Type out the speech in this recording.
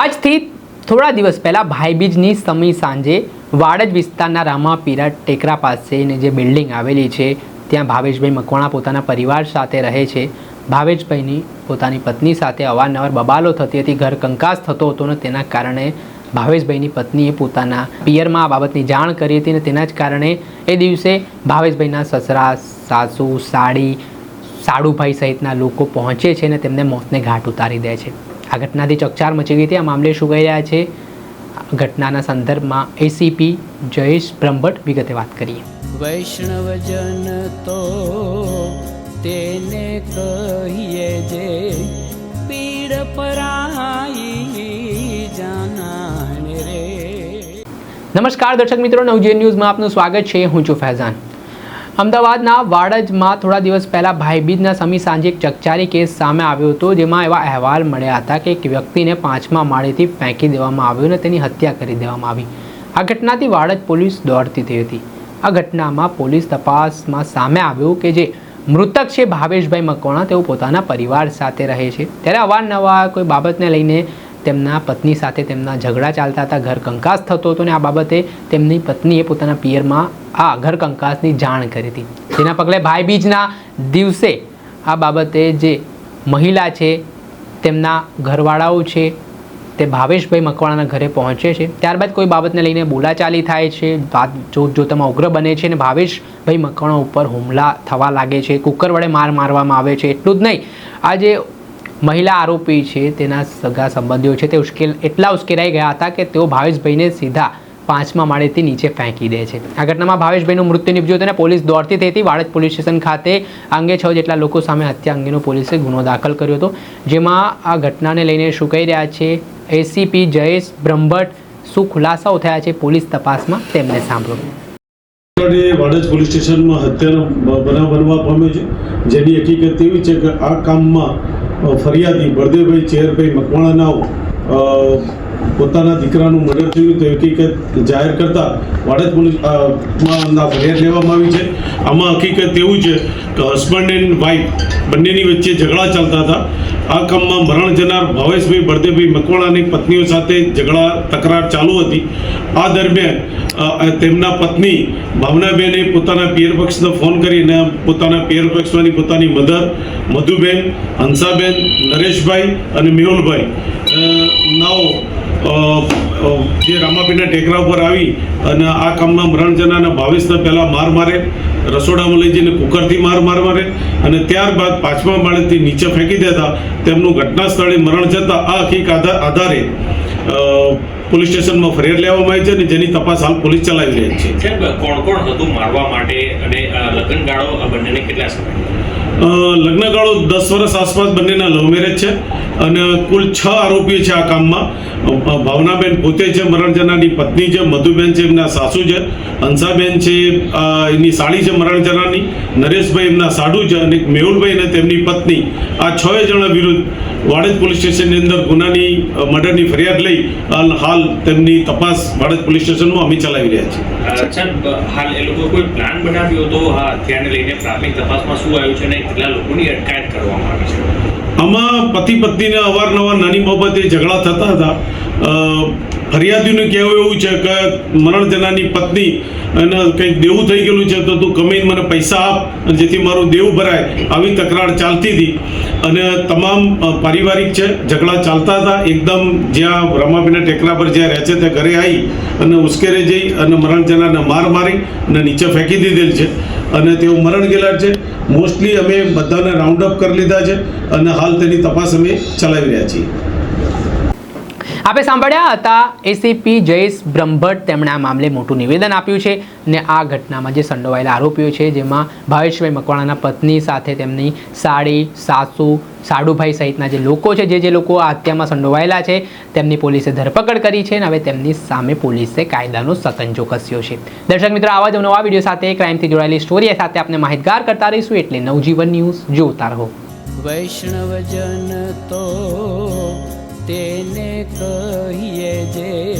આજથી થોડા દિવસ પહેલાં ભાઈબીજની સમી સાંજે વાડજ વિસ્તારના રામાપીરા ટેકરા પાસેની જે બિલ્ડિંગ આવેલી છે, ત્યાં ભાવેશભાઈ મકવાણા પોતાના પરિવાર સાથે રહે છે. ભાવેશભાઈની પોતાની પત્ની સાથે અવારનવાર બબાલો થતી હતી, ઘર કંકાસ થતો હતો ને તેના કારણે ભાવેશભાઈની પત્નીએ પોતાના પિયરમાં આ બાબતની જાણ કરી હતી અને તેના જ કારણે એ દિવસે ભાવેશભાઈના સસરા, સાસુ, સાડી, સાડુભાઈ સહિતના લોકો પહોંચે છે અને તેમને મોતને ઘાટ ઉતારી દે છે. આ ઘટનાથી ચકચાર મચી ગઈ હતી. આ મામલે શું કહી રહ્યા છે. ઘટનાના સંદર્ભમાં એસીપી જયેશ બ્રહ્મભટ્ટ વિગતે વાત કરીએ. વૈષ્ણવજન તો તેને કહીએ જે પીડ પરાઈ જાનાને રે. નમસ્કાર દર્શક મિત્રો નવજીવન ન્યૂઝમાં આપનું સ્વાગત છે. હું છું ફૈઝાન. અમદાવાદના વાડજમાં થોડા દિવસ પહેલાં ભાઈબીજના સમી સાંજે એક ચકચારી કેસ સામે આવ્યો હતો, જેમાં એવા અહેવાલ મળ્યા હતા કે એક વ્યક્તિને પાંચમા માળેથી ફેંકી દેવામાં આવ્યો અને તેની હત્યા કરી દેવામાં આવી. આ ઘટનાથી વાડજ પોલીસ દોડતી થઈ હતી. આ ઘટનામાં પોલીસ તપાસમાં સામે આવ્યું કે જે મૃતક છે ભાવેશભાઈ મકવાણા, તેઓ પોતાના પરિવાર સાથે રહે છે. ત્યારે અવારનવાર કોઈ બાબતને લઈને તેમના પત્ની સાથે તેમના ઝઘડા ચાલતા હતા, ઘર કંકાસ થતો હતો ને આ બાબતે તેમની પત્નીએ પોતાના પિયરમાં આ ઘર કંકાસની જાણ કરી હતી. જેના પગલે ભાઈબીજના દિવસે આ બાબતે જે મહિલા છે, તેમના ઘરવાળાઓ છે, તે ભાવેશભાઈ મકવાણાના ઘરે પહોંચે છે. ત્યારબાદ કોઈ બાબતને લઈને બોલાચાલી થાય છે, વાત જોત જોતામાં ઉગ્ર બને છે અને ભાવેશભાઈ મકવાણા ઉપર હુમલા થવા લાગે છે, કુકર વડે માર મારવામાં આવે છે, એટલું જ નહીં. આ જે મહિલા આરોપી છે, તેના સગા સંબંધીઓ છે. તે ઉશ્કેલ, એટલા ઉશ્કેરાઈ ગયા હતા કે તેઓ ભાવેશભાઈને સીધા પાંચમા માળેથી નીચે ફેંકી દે છે. આ ઘટનામાં ભાવેશભાઈનું મૃત્યુ નિપજ્યું હતું અને પોલીસ દોડતી થઈ હતી. વાડજ પોલીસ સ્ટેશન ખાતે અંગે છ જેટલા લોકો સામે હત્યા અંગેનો પોલીસે ગુનો દાખલ કર્યો હતો. જેમાં આ ઘટનાને લઈને શું કહી રહ્યા છે? એસીપી જયેશ બ્રહ્મભટ્ટ, શું ખુલાસાઓ થયા છે? પોલીસ તપાસમાં તેમને સાંભળો. વાડજ પોલીસ સ્ટેશનમાં હત્યાનો બનાવ બનવા પામ્યો છે. જેની હકીકત એવી છે કે આ કામમાં ફરિયાદી બળદેવભાઈ ચેરભાઈ મકવાણાના પોતાના દીકરાનું મર્ડર થયું તો હકીકત જાહેર કરતા વાડજ પોલીસ અ, માં ના ફરિયાદ લેવામાં આવી છે. આમાં હકીકત એવું છે કે હસબન્ડ એન્ડ વાઇફ બંનેની વચ્ચે ઝઘડા ચાલતા હતા. આ કામમાં મરણ જનાર ભાવેશભાઈ બળદેવભાઈ મકવાણાની પત્નીઓ સાથે ઝઘડા તકરાર ચાલુ હતી. આ દરમિયાન તેમના પત્ની ભાવનાબેને પોતાના પિયર પક્ષને ફોન કરીને પોતાના પિયર પક્ષમાંની પોતાની મધર મધુબેન હંસાબેન નરેશભાઈ અને મેહુલભાઈ નાઓ જે રામાપીના ટેકરા ઉપર આવી અને આ કામમાં મરણજનાના ભાવેશને પહેલાં માર મારે, રસોડામાં લઈ જઈને કુકરથી માર માર મારે અને ત્યારબાદ પાંચમા માળેથી નીચે ફેંકી દેતા. તેમનું ઘટના સ્થળે મરણ જતાં આ હકીક આધારે પોલીસ સ્ટેશનમાં ફરિયાદ લેવામાં આવી છે અને જેની તપાસ હાલ પોલીસ ચલાવી રહી છે. કોણ કોણ હતું મારવા માટે અને લગ્નગાળો બંનેને કેટલા સમય? લગ્નગાળો દસ વર્ષ આસપાસ બંનેના લવ મેરેજ છે અને કુલ છ આરોપીઓ છે આ કામમાં. ભાવનાબેન પોતે છે મરણ પત્ની છે, મધુબેન છે, એમના સાસુ છે, હંસાબેન છે એની સાળી છે મરણ નરેશભાઈ એમના સાઢુ છે અને મેહુલભાઈ અને તેમની પત્ની. આ છ જણા વિરુદ્ધ વાડજ પોલીસ સ્ટેશનની અંદર ગુનાની મર્ડરની ફરિયાદ લઈ હાલ તેમની તપાસ વાડજ પોલીસ સ્ટેશનમાં અમે ચલાવી રહ્યા છીએ. હાલ એ લોકો કોઈ પ્લાન બનાવ્યો હતો હા હત્યાને લઈને પ્રાથમિક તપાસમાં શું આવ્યું છે કેટલા લોકોની અટકાયત કરવામાં આવી છે? આમાં પતિ પત્નીને અવારનવાર નાની બાબતે ઝઘડા થતા હતા. ફરિયાદીનું કહેવું એવું છે કે મરણ જનાની પત્ની અને કંઈક દેવું થઈ ગયેલું છે તો તું કમીને મને પૈસા આપ જેથી મારું દેવું ભરાય આવી તકરાર ચાલતી હતી. અને તમામ પારિવારિક છે, ઝઘડા ચાલતા હતા. એકદમ જ્યાં રમાબીના ટેકરા પર જ્યાં રહે છે તે ઘરે આવી અને ઉશ્કેરે જઈ અને મરણ જનાને માર મારી અને નીચે ફેંકી દીધેલ છે. અને તેઓ મરણ ગયેલા છે. મોસ્ટલી અમે બધાને રાઉન્ડ અપ કરી લીધા છે અને હાલ તેની તપાસ અમે ચલાવી રહ્યા છીએ. આપણે સાંભળ્યા હતા એસીપી જયેશ બ્રહ્મભટ્ટ તેમણે આ મામલે મોટું નિવેદન આપ્યું છે ને આ ઘટનામાં જે સંડોવાયેલા આરોપીઓ છે, જેમાં ભાવેશભાઈ મકવાણાના પત્ની સાથે તેમની સાડી, સાસુ, સાડુભાઈ સહિતના જે લોકો છે, જે જે લોકો આ હત્યામાં સંડોવાયેલા છે, તેમની પોલીસે ધરપકડ કરી છે અને હવે તેમની સામે પોલીસે કાયદાનો સકંજો કસ્યો છે. દર્શક મિત્રો, આવા જ નવા વીડિયો સાથે ક્રાઇમથી જોડાયેલી સ્ટોરી સાથે આપણે માહિતગાર કરતા રહીશું એટલે નવજીવન ન્યૂઝ જોતા રહો. વૈષ્ણવજન તો કહીએ જે